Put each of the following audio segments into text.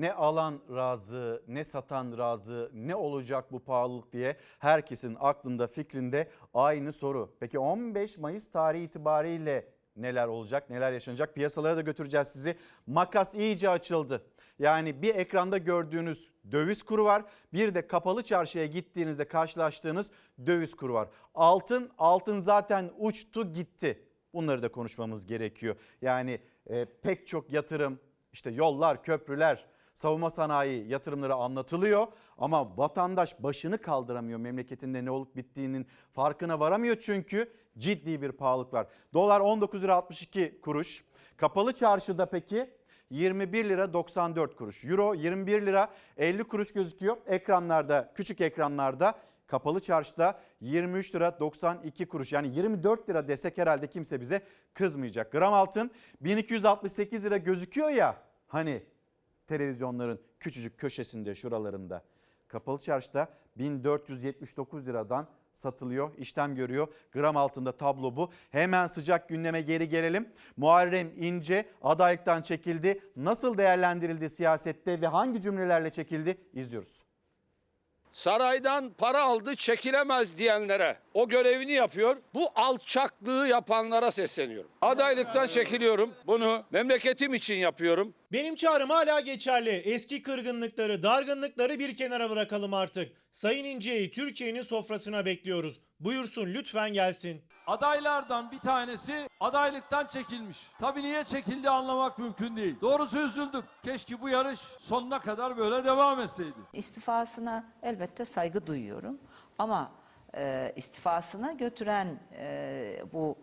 Ne alan razı, ne satan razı, ne olacak bu pahalılık diye herkesin aklında fikrinde aynı soru. Peki 15 Mayıs tarihi itibariyle neler olacak, neler yaşanacak? Piyasalara da götüreceğiz sizi. Makas iyice açıldı. Yani bir ekranda gördüğünüz döviz kuru var. Bir de kapalı çarşıya gittiğinizde karşılaştığınız döviz kuru var. Altın, altın zaten uçtu gitti. Bunları da konuşmamız gerekiyor. Yani e, pek çok yatırım, işte yollar, köprüler, savunma sanayi yatırımları anlatılıyor ama vatandaş başını kaldıramıyor memleketinde ne olup bittiğinin farkına varamıyor çünkü ciddi bir pahalılık var. Dolar 19 lira 62 kuruş. Kapalı çarşıda peki 21 lira 94 kuruş. Euro 21 lira 50 kuruş gözüküyor. Ekranlarda, küçük ekranlarda kapalı çarşıda 23 lira 92 kuruş. Yani 24 lira desek herhalde kimse bize kızmayacak. Gram altın 1268 lira gözüküyor ya hani televizyonların küçücük köşesinde şuralarında. Kapalı çarşıda 1479 liradan satılıyor, işlem görüyor. Gram altında tablo bu. Hemen sıcak gündeme geri gelelim. Muharrem İnce adaylıktan çekildi. Nasıl değerlendirildi siyasette ve hangi cümlelerle çekildi? İzliyoruz. Saraydan para aldı çekilemez diyenlere o görevini yapıyor. Bu alçaklığı yapanlara sesleniyorum. Adaylıktan çekiliyorum. Bunu memleketim için yapıyorum. Benim çağrım hala geçerli. Eski kırgınlıkları, dargınlıkları bir kenara bırakalım artık. Sayın İnce'yi Türkiye'nin sofrasına bekliyoruz. Buyursun lütfen gelsin. Adaylardan bir tanesi adaylıktan çekilmiş. Tabii niye çekildi anlamak mümkün değil. Doğrusu üzüldüm. Keşke bu yarış sonuna kadar böyle devam etseydi. İstifasına elbette saygı duyuyorum ama e, istifasına götüren e, bu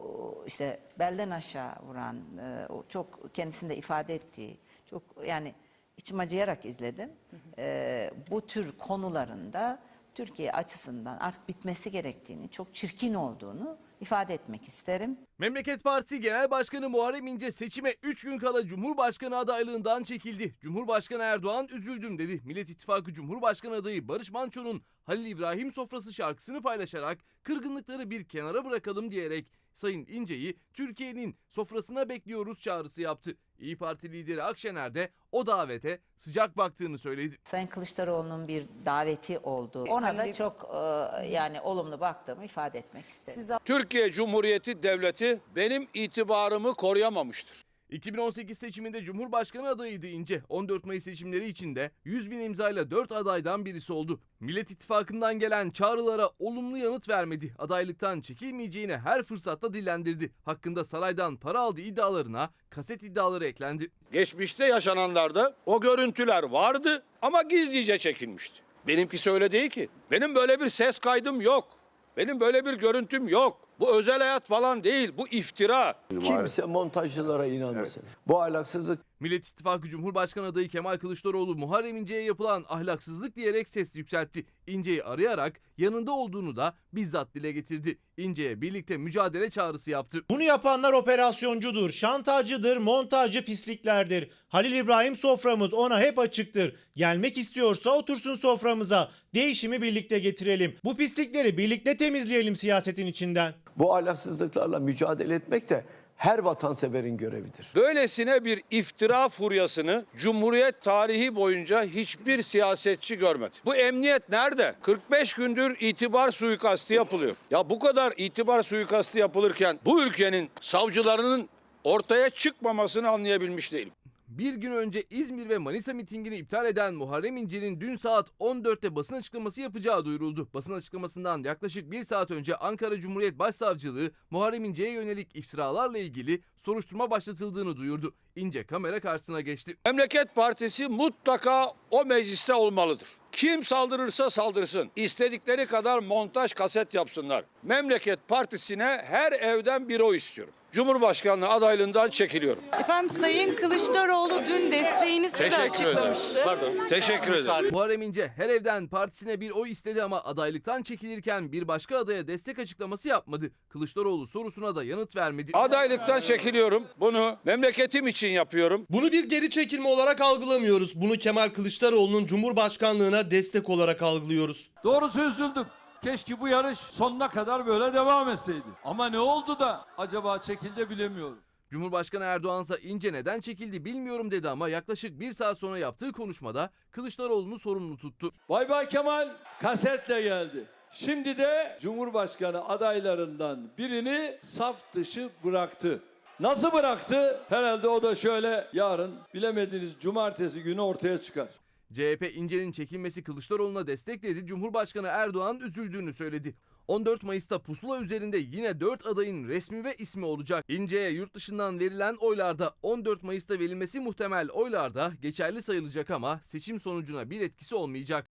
o, işte belden aşağı vuran e, o çok kendisinde ifade ettiği çok yani içim acıyarak izledim. E, bu tür konularında Türkiye açısından artık bitmesi gerektiğini, çok çirkin olduğunu ifade etmek isterim. Memleket Partisi Genel Başkanı Muharrem İnce seçime 3 gün kala Cumhurbaşkanı adaylığından çekildi. Cumhurbaşkanı Erdoğan üzüldüm dedi. Millet İttifakı Cumhurbaşkanı adayı Barış Manço'nun Halil İbrahim sofrası şarkısını paylaşarak kırgınlıkları bir kenara bırakalım diyerek Sayın İnce'yi Türkiye'nin sofrasına bekliyoruz çağrısı yaptı. İyi Parti lideri Akşener de o davete sıcak baktığını söyledi. Sayın Kılıçdaroğlu'nun bir daveti oldu. Ona da çok e, yani olumlu baktığımı ifade etmek isterim. Türkiye Cumhuriyeti Devleti benim itibarımı koruyamamıştır. 2018 seçiminde Cumhurbaşkanı adayıydı İnce. 14 Mayıs seçimleri içinde 100 bin imzayla 4 adaydan birisi oldu. Millet İttifakı'ndan gelen çağrılara olumlu yanıt vermedi. Adaylıktan çekilmeyeceğini her fırsatta dillendirdi. Hakkında saraydan para aldığı iddialarına kaset iddiaları eklendi. Geçmişte yaşananlarda o görüntüler vardı ama gizlice çekilmişti. Benimkisi öyle değil ki. Benim böyle bir ses kaydım yok. Benim böyle bir görüntüm yok. Bu özel hayat falan değil. Bu iftira. Kimse montajcılara inanmasın. Bu ahlaksızlık Millet İttifakı Cumhurbaşkanı adayı Kemal Kılıçdaroğlu Muharrem İnce'ye yapılan ahlaksızlık diyerek ses yükseltti. İnce'yi arayarak yanında olduğunu da bizzat dile getirdi. İnce'ye birlikte mücadele çağrısı yaptı. Bunu yapanlar operasyoncudur, şantajcıdır, montajcı pisliklerdir. Halil İbrahim soframız ona hep açıktır. Gelmek istiyorsa otursun soframıza. Değişimi birlikte getirelim. Bu pislikleri birlikte temizleyelim siyasetin içinden. bu ahlaksızlıklarla mücadele etmek de her vatanseverin görevidir. Böylesine bir iftira furyasını Cumhuriyet tarihi boyunca hiçbir siyasetçi görmedi. Bu emniyet nerede? 45 gündür itibar suikastı yapılıyor. Ya bu kadar itibar suikastı yapılırken bu ülkenin savcılarının ortaya çıkmamasını anlayabilmiş değilim. Bir gün önce İzmir ve Manisa mitingini iptal eden Muharrem İnce'nin dün saat 14'te basın açıklaması yapacağı duyuruldu. Basın açıklamasından yaklaşık bir saat önce Ankara Cumhuriyet Başsavcılığı Muharrem İnce'ye yönelik iftiralarla ilgili soruşturma başlatıldığını duyurdu. İnce kamera karşısına geçti. Memleket Partisi mutlaka o mecliste olmalıdır. Kim saldırırsa saldırsın. İstedikleri kadar montaj kaset yapsınlar. Memleket Partisi'ne her evden bir oy istiyorum. Cumhurbaşkanlığı adaylığından çekiliyorum. Efendim Sayın Kılıçdaroğlu dün desteğini size Teşekkür ederim. açıklamıştı. Pardon. Teşekkür ederim. Muharrem İnce her evden partisine bir oy istedi ama adaylıktan çekilirken bir başka adaya destek açıklaması yapmadı. Kılıçdaroğlu sorusuna da yanıt vermedi. Adaylıktan çekiliyorum. Bunu memleketim için yapıyorum. Bunu bir geri çekilme olarak algılamıyoruz. Bunu Kemal Kılıçdaroğlu'nun Cumhurbaşkanlığına destek olarak algılıyoruz. Doğrusu üzüldüm. Keşke bu yarış sonuna kadar böyle devam etseydi. Ama ne oldu da acaba çekildi bilemiyorum. Cumhurbaşkanı Erdoğan ise İnce neden çekildi bilmiyorum dedi ama yaklaşık bir saat sonra yaptığı konuşmada Kılıçdaroğlu'nu sorumlu tuttu. Bay Bay Kemal kasetle geldi. Şimdi de Cumhurbaşkanı adaylarından birini saf dışı bıraktı. Nasıl bıraktı? Herhalde o da şöyle yarın bilemediğiniz cumartesi günü ortaya çıkar. CHP İnce'nin çekilmesi Kılıçdaroğlu'na destek dedi. Cumhurbaşkanı Erdoğan üzüldüğünü söyledi. 14 Mayıs'ta pusula üzerinde yine 4 adayın resmi ve ismi olacak. İnce'ye yurt dışından verilen oylarda 14 Mayıs'ta verilmesi muhtemel oylarda geçerli sayılacak ama seçim sonucuna bir etkisi olmayacak.